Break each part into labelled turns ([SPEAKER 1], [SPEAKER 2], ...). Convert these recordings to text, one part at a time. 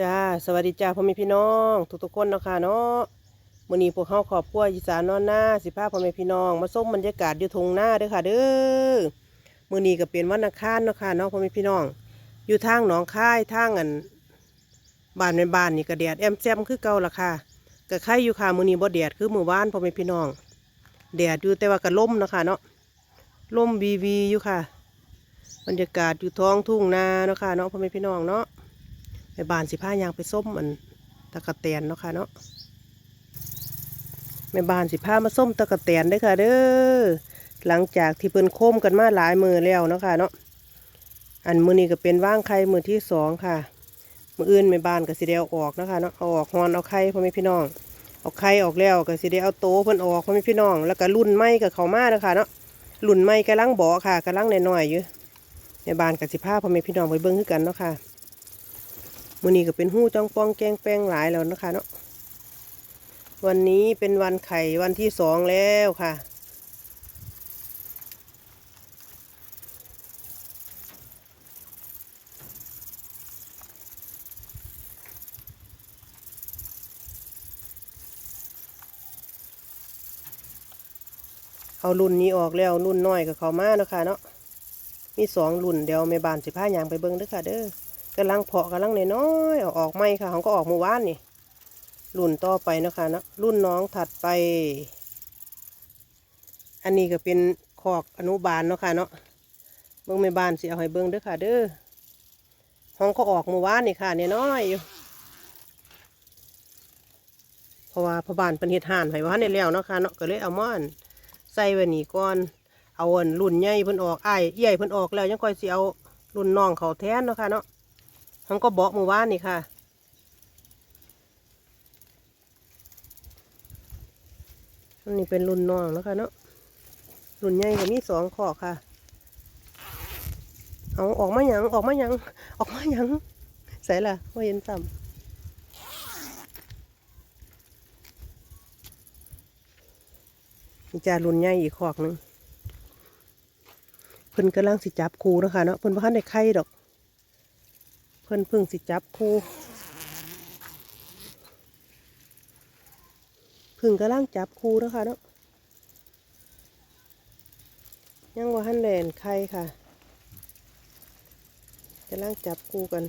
[SPEAKER 1] จ้าสวัสดีจ้าพ่อแม่พี่น้องทุกทุกๆคนเนาะค่ะเนาะมื้อนี้พวกเฮาครอบครัวอีสานนอนหน้าสิพาพ่อแม่พี่น้อง มาส้มบรรยากาศอยู่ทงหน้าเด้อค่ะเด้อมื้อนี้ก็เป็นวันอังคารเนาะค่ะเนาะพ่อแม่พี่น้อง อยู่ทางหนองคายทางอันบ้านในบ้านนี่ก็แดดแอมแซมคือเก่าละค่ะก็ใครอยู่ค่ะมื้อนี้บ่แดดคือมื้อวานพ่อแม่พี่น้องแดดอยู่แต่ว่าก็ลมเนาะค่ะเนาะลมวีวีอยู่ค่ะ บรรยากาศอยู่ท้องทุ่งนาเนาะค่ะเนาะพ่อแม่พี่น้องเนาะ บานสิพายางไปส้มมันตะกะแตนเนาะค่ะเนาะแม่บานสิพามาส้มตะกะแตนเด้ค่ะเด้อหลังจากที่เพิ่นโค้มกันมาหลายมือแล้วเนาะค่ะเนาะอันมือนี้ก็เป็นว่างไข่มือที่สองค่ะ มืออื่นแม่บานก็สิได้เอออกเนาะคะเนาะเอาออกฮอนเอาไข่พ่อแม่พี่น้องเอาไข่ออกแล้วก็สิได้เอาโตเพิ่นออกพ่อแม่พี่น้อง แล้วก็รุ่นไม้กับเขามาเนาะค่ะเนาะรุ่นไม้กำลังบ่อค่ะกำลังน้อยๆอยู่แม่บานก็สิพาพ่อแม่พี่น้องไปเบิ่งคือกันเนาะค่ะ มื้อนี้ก็เป็นหู้จ้องป้องแกงแป้งหลายแล้วนะคะเนาะวันนี้เป็นวันไข่วันที่สองแล้วค่ะ เอารุ่นนี้ออกแล้วรุ่นน้อยกับเขามาเนาะคะเนาะมีสองรุ่นเดี๋ยวแม่บ้านสิพายางไปเบิ่งเด้อค่ะเด้อ กำลังเพาะกำลังน้อยๆเอาออกไม่ค่ะเขาก็ออกเมื่อวานนี่รุ่นต่อไปนะคะเนาะรุ่นน้องถัดไป อันนี้ก็เป็นคอกอนุบาลเนาะค่ะเนาะเบิ้งไม่บานสิเอาให้เบิ้งเด้อค่ะ เด้อห้องก็ออกเมื่อวานนี่ค่ะเนยน้อยอยู่เพราะว่าพบานเป็นเฮ็ดห่านให้ว่าในแล้วเนาะค่ะเนาะก็เลยเอาม่อนใส่ไว้นี่ก่อนเอาอันรุ่นใหญ่เพิ่นออกไอ้ใหญ่เพิ่นออกแล้วยังค่อยสิเอารุ่นน้องเขาแทนเนาะค่ะเนาะ ผมก็บอกเมื่อวานนี่ค่ะ อันนี้เป็นรุ่นน้องแล้วค่ะเนาะ รุ่นใหญ่ก็มีสองขอค่ะ เอาออกมาหยังออกมาหยังออกมาหยังใส่ละว่าเห็นซ้ำมีจารุ่นใหญ่อีกขอกหนึงเพิ่นกำลังสิจับคูนะคะเนาะเพิ่นบ่ทันได้ไข่ดอก พิ่นเพึ่งสิจับคู่เพึ่งกำลังจับคู่แล้วค่ะเนาะยังว่าหันแลนใครค่ะกำลังจับคู่กัน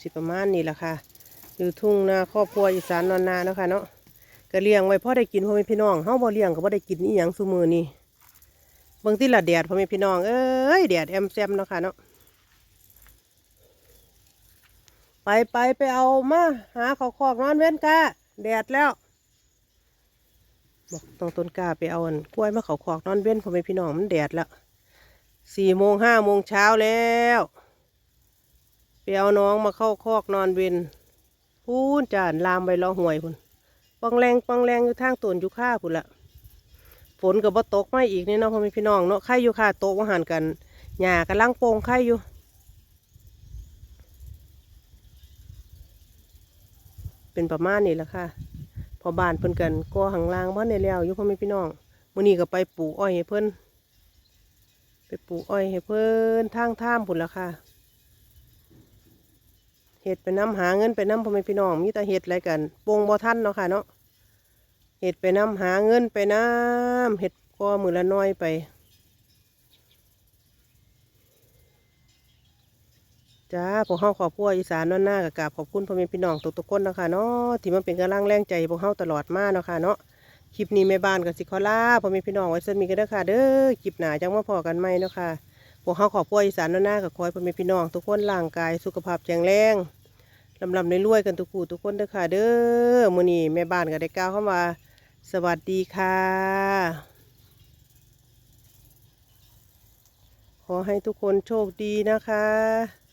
[SPEAKER 1] สิประมาณนี้แหละค่ะ อยู่ทุ่งนาครอบครัวอีสานนอนนาเนาะค่ะเนาะก็เลี้ยงไว้พ่อได้กินพ่อแม่พี่น้องเฮาบ่เลี้ยงก็บ่ได้กินอีหยังซุมือนี่ บางที่ละแดดพ่อแม่พี่น้องเอ้ยแดดแอมแซมเนาะค่ะเนาะไปไปไปเอามาหาเขาคอกนอนเว้นกาแดดแล้ว บอกตรงต้นกาไปเอากล้วยมาเขาคอกนอนเว้นพ่อแม่พี่น้องมันแดดแล้วสี่โมงห้าโมงเช้าแล้วไปเอาน้องมาเข้าคอกนอนเว้นพูนจานลามไปล้อห่วยพุ่นปังแรงปังแรงอยู่ทางต้นอยู่ข้าพุ่นละ ฝนก็บ่ตกไมาอีกนี่เนาะพ่อแม่พี่น้องเนาะไข่อยู่ค่ะโตกว่าหันกันหญ้ากำลังโป่งไข่อยู่เป็นประมาณนี้แหละค่ะพอบานเพิ่นกันก็หังล่างบ้านในแล้วอยู่พ่อแม่พี่น้องมื้อนี้ก็ไปปลูกอ้อยให้เพิ่นไปปลูกอ้อยให้เพิ่นทางท่ามพุ่นละค่ะเห็ดไปน้ำหาเงินไปน้ำพ่อแม่พี่น้องมีแต่เห็ดอะไรกันโป่งบ่ทันเนาะค่ะเนาะ เห็ดไปน้ำหาเงินไปน้ำเห็ดก็มือละน้อยไปจ้าพวกเฮาขอบครัวอีสานนอนหน้ากับกาบขอบคุณพ่อแม่พี่น้องทุกๆคนนะคะเนาะที่มันเป็นกำลังแรงใจพวกเฮาตลอดมาเนาะค่ะเนาะคลิปนี้แม่บ้านกับสิขอลาพ่อแม่พี่น้องไว้สมีกันเด้อค่ะ เด้อคลิปหนาจังมาพอกันไหมเนาะค่ะพวกเฮาขอบครัวอีสานนอนหน้ากับคอยพ่อแม่พี่น้องทุกคนร่างกายสุขภาพแข็งแรงลำลำในรวยกันทุกคู่ทุกคนเด้อค่ะ เด้อมื้อนี้แม่บ้านก็ได้กล่าวเข้ามา สวัสดีค่ะ ขอให้ทุกคนโชคดีนะคะ